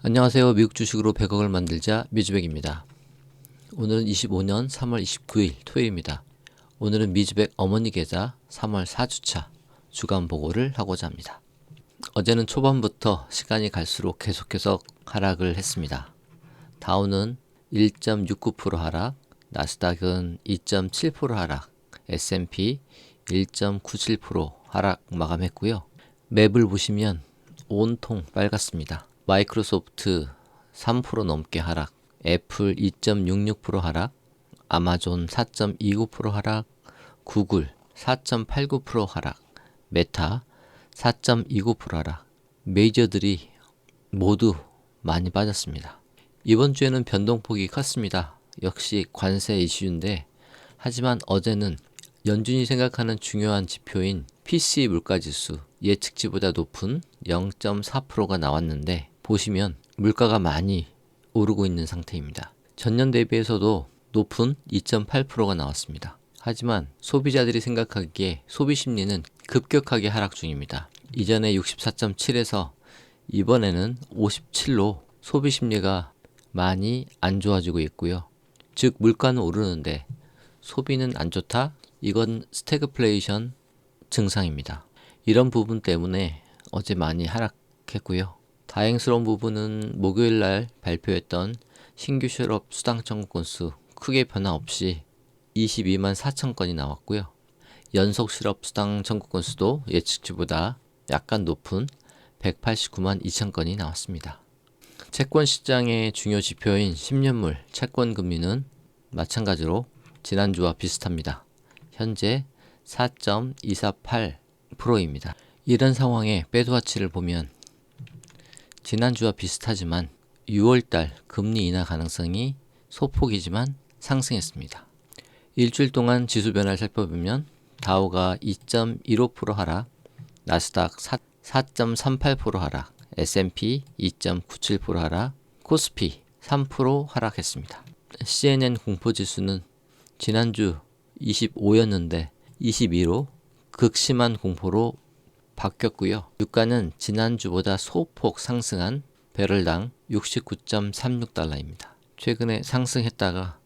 안녕하세요. 미국 주식으로 100억을 만들자 미주백입니다. 오늘은 25년 3월 29일 토요일입니다. 오늘은 미주백 어머니 계좌 3월 4주차 주간 보고를 하고자 합니다. 어제는 초반부터 시간이 갈수록 계속해서 하락을 했습니다. 다우는 1.69% 하락, 나스닥은 2.7% 하락, S&P 1.97% 하락 마감했고요. 맵을 보시면 온통 빨갛습니다. 마이크로소프트 3% 넘게 하락, 애플 2.66% 하락, 아마존 4.29% 하락, 구글 4.89% 하락, 메타 4.29% 하락. 메이저들이 모두 많이 빠졌습니다. 이번 주에는 변동폭이 컸습니다. 역시 관세 이슈인데 하지만 어제는 연준이 생각하는 중요한 지표인 PC 물가지수 예측치보다 높은 0.4%가 나왔는데 보시면 물가가 많이 오르고 있는 상태입니다. 전년 대비해서도 높은 2.8%가 나왔습니다. 하지만 소비자들이 생각하기에 소비 심리는 급격하게 하락 중입니다. 이전에 64.7에서 이번에는 57로 소비 심리가 많이 안 좋아지고 있고요. 즉 물가는 오르는데 소비는 안 좋다? 이건 스태그플레이션 증상입니다. 이런 부분 때문에 어제 많이 하락했고요. 다행스러운 부분은 목요일 날 발표했던 신규 실업 수당 청구 건수 크게 변화 없이 22만 4천 건이 나왔고요. 연속 실업 수당 청구 건수도 예측치보다 약간 높은 189만 2천 건이 나왔습니다. 채권 시장의 중요 지표인 10년물 채권 금리는 마찬가지로 지난주와 비슷합니다. 현재 4.248%입니다. 이런 상황에 배드와치를 보면 지난주와 비슷하지만 6월달 금리 인하 가능성이 소폭이지만 상승했습니다. 일주일 동안 지수 변화를 살펴보면 다우가 2.15% 하락, 나스닥 4.38% 하락, S&P 2.97% 하락, 코스피 3% 하락했습니다. CNN 공포지수는 지난주 25였는데 22로 극심한 공포로 바뀌었고요. 유가는 지난주보다 소폭 상승한 배럴당 69.36달러입니다. 최근에 상승했다가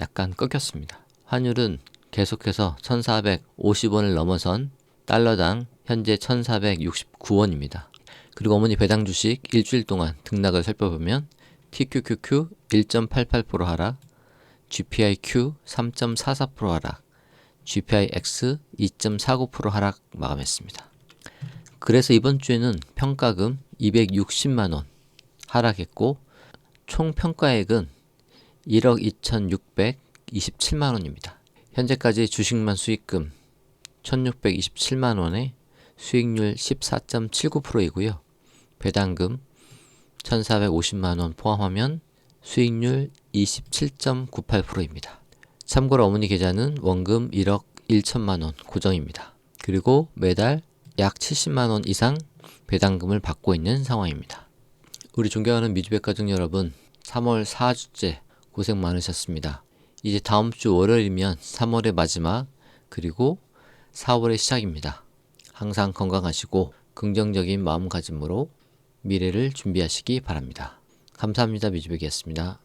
약간 꺾였습니다. 환율은 계속해서 1,450원을 넘어선 달러당 현재 1,469원입니다. 그리고 어머니 배당 주식 일주일 동안 등락을 살펴보면 TQQQ 1.88% 하락, GPIQ 3.44% 하락, GPIX 2.49% 하락 마감했습니다. 그래서 이번 주에는 평가금 260만 원 하락했고 총 평가액은 1억 2,627만 원입니다. 현재까지 주식만 수익금 1,627만 원에 수익률 14.79%이고요. 배당금 1,450만 원 포함하면 수익률 27.98%입니다. 참고로 어머니 계좌는 원금 1억 1천만 원 고정입니다. 그리고 매달 약 70만 원 이상 배당금을 받고 있는 상황입니다. 우리 존경하는 미주백 가족 여러분, 3월 4주째 고생 많으셨습니다. 이제 다음 주 월요일이면 3월의 마지막 그리고 4월의 시작입니다. 항상 건강하시고 긍정적인 마음가짐으로 미래를 준비하시기 바랍니다. 감사합니다. 미주백이었습니다.